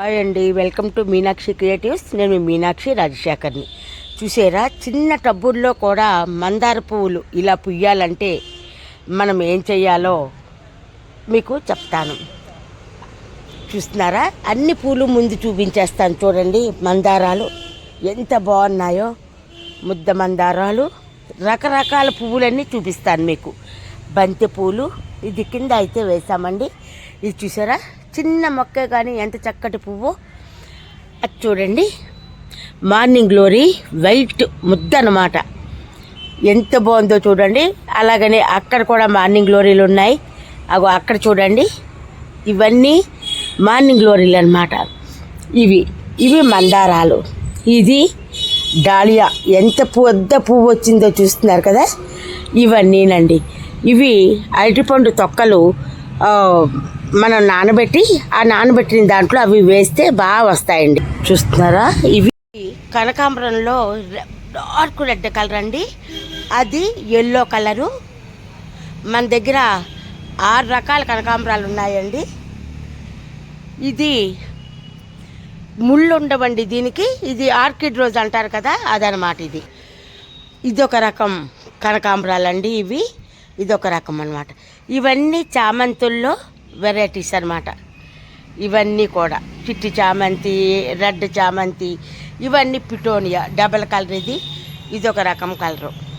Hi అండి welcome to Meenakshi creatives. నేను మీనాక్షి రాజశేఖర్ని. చూసారా చిన్న టబ్బుల్లో కూడా మందార పువ్వులు ఇలా పుయ్యాలంటే మనం ఏం చెయ్యాలో మీకు చెప్తాను. చూస్తున్నారా అన్ని పూలు ముందు చూపించేస్తాను చూడండి మందారాలు ఎంత బాగున్నాయో. ముద్ద మందారాలు రకరకాల పువ్వులన్నీ చూపిస్తాను మీకు. బంతిపూలు ఇది కింద అయితే వేసామండి. ఇది చూసారా? చిన్న మొక్క కానీ ఎంత చక్కటి పువ్వు. అది చూడండి. మార్నింగ్ గ్లోరీ వైట్ ముద్ద అన్నమాట. ఎంత బాగుందో చూడండి. అలాగనే అక్కడ కూడా మార్నింగ్ గ్లోరీలు ఉన్నాయి. అగో అక్కడ చూడండి. ఇవన్నీ మార్నింగ్ గ్లోరీలు అనమాట ఇవి ఇవి మందారాలు. ఇది డాలియా. ఎంత పెద్ద పువ్వు వచ్చిందో చూస్తున్నారు కదా? ఇవన్నీనండి. ఇవి అరటిపండు తొక్కలు మనం నానబెట్టి ఆ నానబెట్టిన దాంట్లో అవి వేస్తే బాగా వస్తాయండి. చూస్తున్నారా? ఇవి కనకాంబరంలో డార్క్ రెడ్ కలర్ అండి. అది ఎల్లో కలరు. మన దగ్గర ఆరు రకాల కనకాంబరాలు ఉన్నాయండి. ఇది ముళ్ళు ఉండవండి దీనికి. ఇది ఆర్కిడ్ రోజ్ అంటారు కదా అదనమాట ఇది. ఇదొక రకం కనకాంబరాలండి ఇవి. ఇదొక రకం అనమాట ఇవన్నీ చామంతుల్లో వెరైటీస్ అన్నమాట. ఇవన్నీ కూడా. చిట్టి చామంతి రెడ్ చామంతి ఇవన్నీ పిటోనియా డబల్ కలర్ ఇది. ఇదొక రకం కలరు